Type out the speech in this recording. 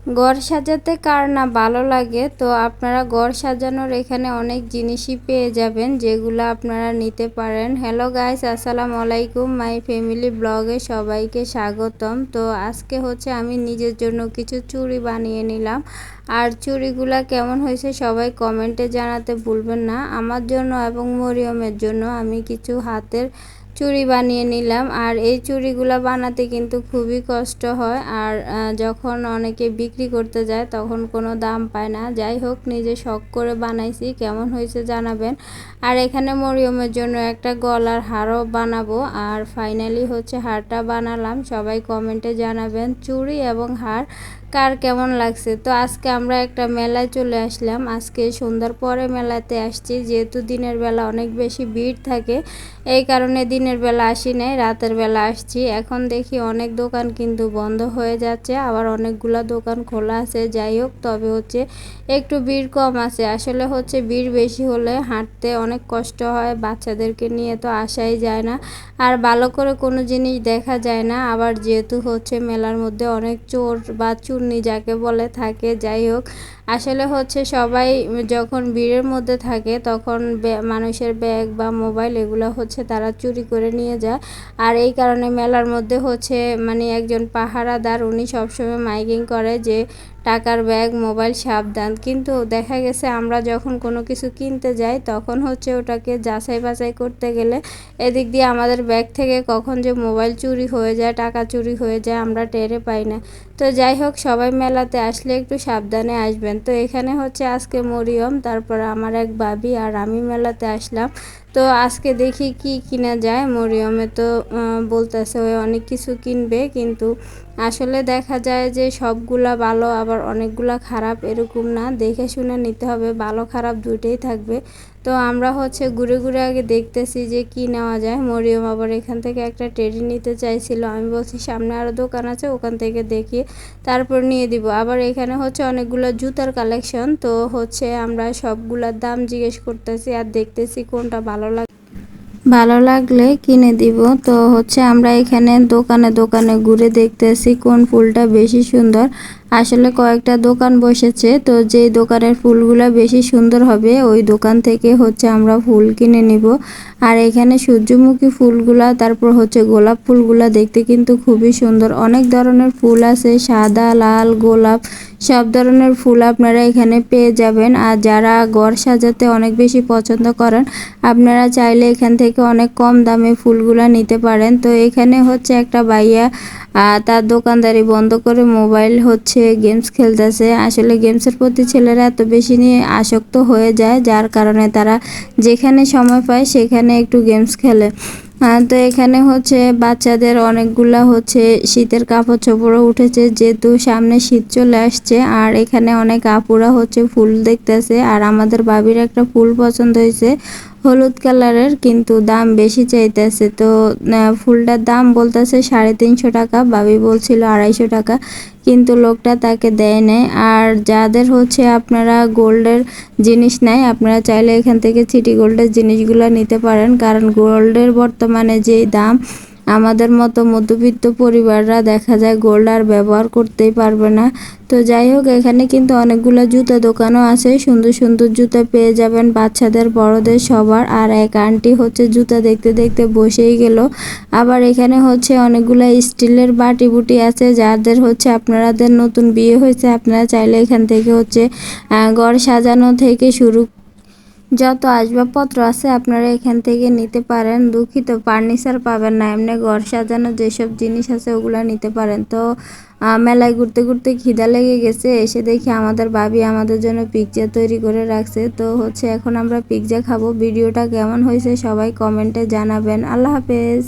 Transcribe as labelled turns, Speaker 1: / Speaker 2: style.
Speaker 1: ঘর সাজাতে কার না ভালো লাগে, তো আপনারা ঘর সাজানোর এখানে অনেক জিনিসই পেয়ে যাবেন যেগুলো আপনারা নিতে পারেন। হ্যালো গাইস আসসালামু আলাইকুম। মাই ফ্যামিলি ব্লগে সবাইকে স্বাগতম। তো আজকে হচ্ছে আমি নিজের জন্য কিছু চুড়ি বানিয়ে নিলাম। আর চুড়িগুলা কেমন হয়েছে সবাই কমেন্টে জানাতে ভুলবেন না। আমার জন্য এবং মরিয়মের জন্য আমি কিছু হাতের চুড়ি বানিয়ে নিলাম। আর এই চুড়িগুলো বানাতে কিন্তু খুবই কষ্ট হয়। আর যখন অনেকে বিক্রি করতে যায়, তখন কোনো দাম পায় না। যাই হোক, নিজে শখ করে বানাইছি। কেমন হয়েছে জানাবেন। আর এখানে মরিয়মের জন্য একটা গলার হারও বানাবো। আর ফাইনালি হচ্ছে হারটা বানালাম। সবাই কমেন্টে জানাবেন চুড়ি এবং হার কার কেমন লাগছে। তো আজকে আমরা একটা মেলায় চলে আসলাম। আজকে সন্ধ্যার পরে মেলাতে আসছি। যেহেতু দিনের বেলা অনেক বেশি ভিড় থাকে, এই কারণে দিনের বেলা আসি নাই, রাতের বেলা আসছি। এখন দেখি অনেক দোকান কিন্তু বন্ধ হয়ে যাচ্ছে, আবার অনেকগুলো দোকান খোলা আছে। যাই হোক, তবে হচ্ছে একটু ভিড় কম আছে। আসলে হচ্ছে ভিড় বেশি হলে হাঁটতে অনেক কষ্ট হয়, বাচ্চাদেরকে নিয়ে তো আসাই যায় না। আর ভালো করে কোনো জিনিস দেখা যায় না। আবার যেহেতু হচ্ছে মেলার মধ্যে অনেক চোর বা চুন্নি যাকে বলে থাকে, যাই হোক, আসলে হচ্ছে সবাই যখন ভিড়ের মধ্যে থাকে, তখন মানুষের ব্যাগ বা মোবাইল এগুলো হচ্ছে তারা চুরি করে নিয়ে যায় আর এই কারণে মেলার মধ্যে হচ্ছে মানে একজন পাহারাদার, উনি সবসময় মাইকিং করে যে টাকার ব্যাগ, মোবাইল সাবধান। কিন্তু দেখা গেছে আমরা যখন কোনো কিছু কিনতে যাই, তখন হচ্ছে ওটাকে যাচাই বাছাই করতে গেলে এদিক দিয়ে আমাদের ব্যাগ থেকে কখন যে মোবাইল চুরি হয়ে যায়, টাকা চুরি হয়ে যায়, আমরা টেরে পাই না। তো যাই হোক, সবাই মেলাতে আসলে একটু সাবধানে আসবেন। তো এখানে হচ্ছে আজকে মরিয়ম, তারপর আমার এক বাবি আর আমি মেলাতে আসলাম। তো আজকে দেখি কি কিনা যায়। মরিয়মে তো বলতেছে ওই অনেক কিছু কিনবে, কিন্তু আসলে দেখা যায় যে সবগুলা ভালো আবার অনেকগুলা খারাপ এরকম না, দেখে শুনে নিতে হবে, ভালো খারাপ দুইটাই থাকবে। তো আমরা হচ্ছে ঘুরে ঘুরে আগে দেখতেছি যে কি নেওয়া যায়। মরিয়ম আবার এখান থেকে একটা টেডি নিতে চাইছিল। আমি বলছি, সামনে আরও দোকান আছে, ওখান থেকে দেখি। তারপর নিয়ে দিব। আবার এখানে হচ্ছে অনেকগুলো জুতার কালেকশন তো হচ্ছে আমরা সবগুলার দাম জিজ্ঞেস করতেছি, আর দেখতেছি কোনটা ভালো লাগে, ভালো লাগলে কিনে দিব। তো হচ্ছে আমরা এখানে দোকানে দোকানে ঘুরে দেখতেছি কোন ফুলটা বেশি সুন্দর। আসলে কয়েকটা দোকান বসেছে, তো যেই দোকানের ফুলগুলো বেশি সুন্দর হবে, ওই দোকান থেকে হচ্ছে আমরা ফুল কিনে নিব। আর এখানে সূর্যমুখী ফুলগুলা, তারপর হচ্ছে গোলাপ ফুলগুলা দেখতে কিন্তু খুবই সুন্দর। অনেক ধরনের ফুল আছে, সাদা, লাল, গোলাপ, সব ধরনের ফুল আপনারা এখানে পেয়ে যাবেন। আর যারা ঘর সাজাতে অনেক বেশি পছন্দ করেন, আপনারা চাইলে এখান থেকে অনেক কম দামে ফুলগুলা নিতে পারেন। তো এখানে হচ্ছে একটা বাইয়া তার দোকানদারি বন্ধ করে মোবাইল হচ্ছে, গেমস খেলতেছে। আসলে গেমসের প্রতি ছেলেরা এত বেশি নিয়ে আসক্ত হয়ে যায়, যার কারণে তারা যেখানে সময় পায় সেখানে একটু গেমস খেলে। তো এখানে হচ্ছে বাচ্চাদের অনেকগুলা হচ্ছে শীতের কাপড় চোপড়ও উঠেছে, যেহেতু সামনে শীত চলে আসছে। আর এখানে অনেক আপুরা হচ্ছে ফুল দেখতেছে, আর আমাদের বাবির একটা ফুল পছন্দ হয়েছে। হলুদ কালারের, কিন্তু দাম বেশি চাইতেছে। তো ফুলটার দাম বলতেছে সাড়ে তিনশো টাকা, বাবি বলছিল আড়াইশো টাকা, কিন্তু লোকটা তাকে দেয় নেয় আর যাদের হচ্ছে আপনারা গোল্ডের জিনিস নেয় আপনারা চাইলে এখান থেকে সিটি গোল্ডের জিনিসগুলো নিতে পারেন, কারণ গোল্ডের বর্তমানে যেই দাম আমাদের মতো মধ্যবিত্ত পরিবাররা দেখা যায় গোল্ড আর ব্যবহার করতেই পারবে না। তো যাই হোক, এখানে কিন্তু অনেকগুলো জুতা দোকানও আছে। সুন্দর সুন্দর জুতা পেয়ে যাবেন বাচ্চাদের, বড়দের সবার। আর এক আন্টি হচ্ছে জুতা দেখতে দেখতে বসেই গেল। আবার এখানে হচ্ছে অনেকগুলো স্টিলের বাটি বুটি আছে, যাদের হচ্ছে আপনারাদের নতুন বিয়ে হয়েছে, আপনারা চাইলে এখান থেকে হচ্ছে ঘর সাজানো থেকে শুরু যত আসবাবপত্র আছে আপনারা এখান থেকে নিতে পারেন। দুঃখিত, ফার্নিচার পাবেন না, এমনি ঘর সাজানো যেসব জিনিস আছে ওগুলো নিতে পারেন। তো মেলায় ঘুরতে ঘুরতে খিদা লেগে গেছে, এসে দেখি আমাদের ভাবি আমাদের জন্য পিৎজা তৈরি করে রাখছে। তো, হচ্ছে এখন আমরা পিৎজা খাব। ভিডিওটা কেমন হয়েছে সবাই কমেন্টে জানাবেন। আল্লাহ হাফেজ।